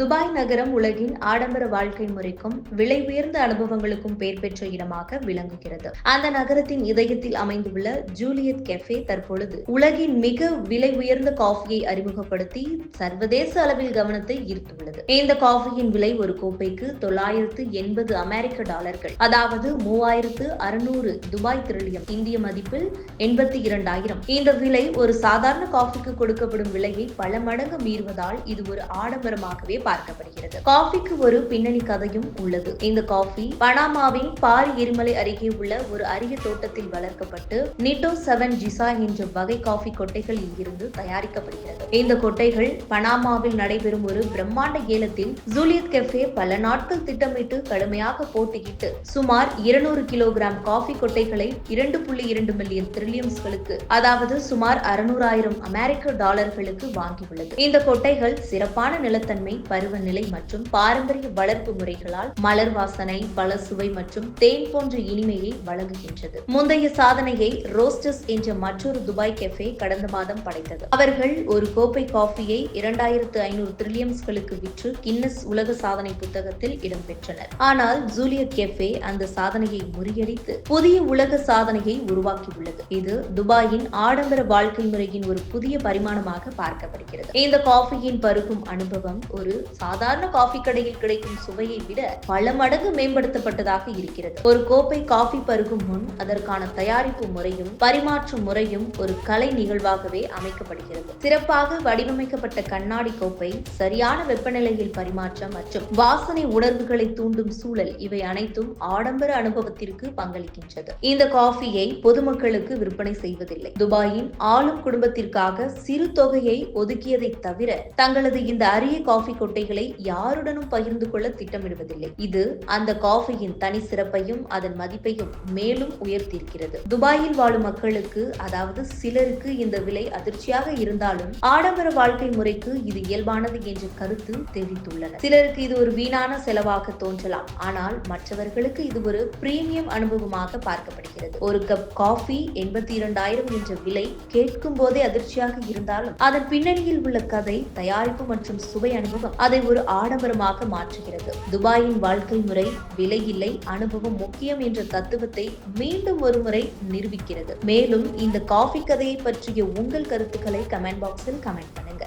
Dubai நகரம் உலகின் ஆடம்பர வாழ்க்கை முறைக்கும் விலை உயர்ந்த அனுபவங்களுக்கும் பெயர் பெற்ற இடமாக விளங்குகிறது. அந்த நகரத்தின் இதயத்தில் அமைந்துள்ள ஜூலியட் கெஃபே தற்பொழுது உலகின் மிக விலை உயர்ந்த காஃபியை அறிமுகப்படுத்தி சர்வதேச அளவில் கவனத்தை ஈர்த்துள்ளது. இந்த காஃபியின் விலை ஒரு கோப்பைக்கு தொள்ளாயிரத்து எண்பது அமெரிக்க டாலர்கள். அதாவது மூவாயிரத்து அறுநூறு துபாய் திரளியம். இந்திய மதிப்பில் எண்பத்தி இரண்டாயிரம். இந்த விலை ஒரு சாதாரண காஃபிக்கு கொடுக்கப்படும் விலையை பல மடங்கு மீறுவதால் இது ஒரு ஆடம்பரமாகவே பார்க்கப்படுகிறது காஃபிக்கு ஒரு பின்னணி கதையும் உள்ளது. இந்த காஃபி பனாமாவின் பாரி எரிமலை அருகே உள்ள ஒரு அரிய தோட்டத்தில் வளர்க்கப்பட்டு நிட்டோ செவன் ஜிசா என்ற வகை காஃபி கொட்டைகளில் இருந்து தயாரிக்கப்படுகிறது. இந்த கொட்டைகள் பனாமாவில் நடைபெறும் ஒரு பிரம்மாண்ட ஏலத்தில் ஜூலியத் கெஃபே பல நாட்கள் திட்டமிட்டு கடுமையாக போட்டியிட்டு சுமார் இருநூறு கிலோகிராம் காஃபி கொட்டைகளை இரண்டு புள்ளி இரண்டு மில்லியன் திரில்லியம்ஸ்களுக்கு அதாவது சுமார் அறுநூறாயிரம் அமெரிக்க டாலர்களுக்கு வாங்கியுள்ளது. இந்த கொட்டைகள் சிறப்பான நிலத்தன்மை பருவநிலை மற்றும் பாரம்பரிய வளர்ப்பு முறைகளால் மலர் வாசனை பல சுவை மற்றும் தேன் போன்ற இனிமையை வழங்குகின்றது. முந்தைய சாதனையை ரோஸ்டர்ஸ் என்ற மற்றொரு துபாய் கெஃபே கடந்த மாதம் படைத்தது. அவர்கள் ஒரு கோப்பை காஃபியை இரண்டாயிரத்து ஐநூறு திரில்லியம்ஸ்களுக்கு விற்று கின்னஸ் உலக சாதனை புத்தகத்தில் இடம்பெற்றனர். ஆனால் ஜூலியட் கெஃபே அந்த சாதனையை முறியடித்து புதிய உலக சாதனையை உருவாக்கியுள்ளது. இது துபாயின் ஆடம்பர வாழ்க்கை முறையின் ஒரு புதிய பரிமாணமாக பார்க்கப்படுகிறது. இந்த காஃபியின் பருகும் அனுபவம் ஒரு சாதாரண காஃபி கடையில் கிடைக்கும் சுவையை விட பல மடங்கு மேம்படுத்தப்பட்டதாக இருக்கிறது. ஒரு கோப்பை காஃபி பருகும் முன் அதற்கான தயாரிப்பு முறையும் பரிமாற்றும் முறையும் ஒரு கலை நிகழ்வாகவே அமைக்கப்படுகிறது. சிறப்பாக வடிவமைக்கப்பட்ட கண்ணாடி கோப்பை சரியான வெப்பநிலையில் பரிமாற்றம் மற்றும் வாசனை உணர்வுகளை தூண்டும் சூழல் இவை அனைத்தும் ஆடம்பர அனுபவத்திற்கு பங்களிக்கின்றது. இந்த காஃபியை பொதுமக்களுக்கு விற்பனை செய்வதில்லை. துபாயின் ஆளும் குடும்பத்திற்காக சிறு தொகையை ஒதுக்கியதை தவிர தங்களது இந்த அரிய காஃபி கோட்டைகளை யாருடனும் பகிர்ந்து கொள்ள திட்டமிடுவதில்லை. இது அந்த காஃபியின் தனி சிறப்பையும் அதன் மதிப்பையும் மேலும் உயர்த்தியிருக்கிறது. துபாயில் வாழும் மக்களுக்கு அதாவது சிலருக்கு இந்த விலை அதிர்ச்சியாக இருந்தாலும் ஆடம்பர வாழ்க்கை முறைக்கு இது இயல்பானது என்ற கருத்து தெரிவித்துள்ளனர். சிலருக்கு இது ஒரு வீணான செலவாக தோன்றலாம். ஆனால் மற்றவர்களுக்கு இது ஒரு பிரீமியம் அனுபவமாக பார்க்கப்படுகிறது. ஒரு கப் காஃபி எண்பத்தி இரண்டாயிரம் என்ற விலை கேட்கும் போதே அதிர்ச்சியாக இருந்தாலும் அதன் பின்னணியில் உள்ள கதை தயாரிப்பு மற்றும் சுவை அனுபவம் அதை ஒரு ஆடம்பரமாக மாற்றுகிறது. துபாயின் வாழ்க்கை முறை விலை இல்லை அனுபவம் முக்கியம் என்ற தத்துவத்தை மீண்டும் ஒருமுறை நிரூபிக்கிறது. மேலும் இந்த காஃபி கதையை பற்றிய உங்கள் கருத்துக்களை கமெண்ட் பாக்ஸில் கமெண்ட் பண்ணுங்க.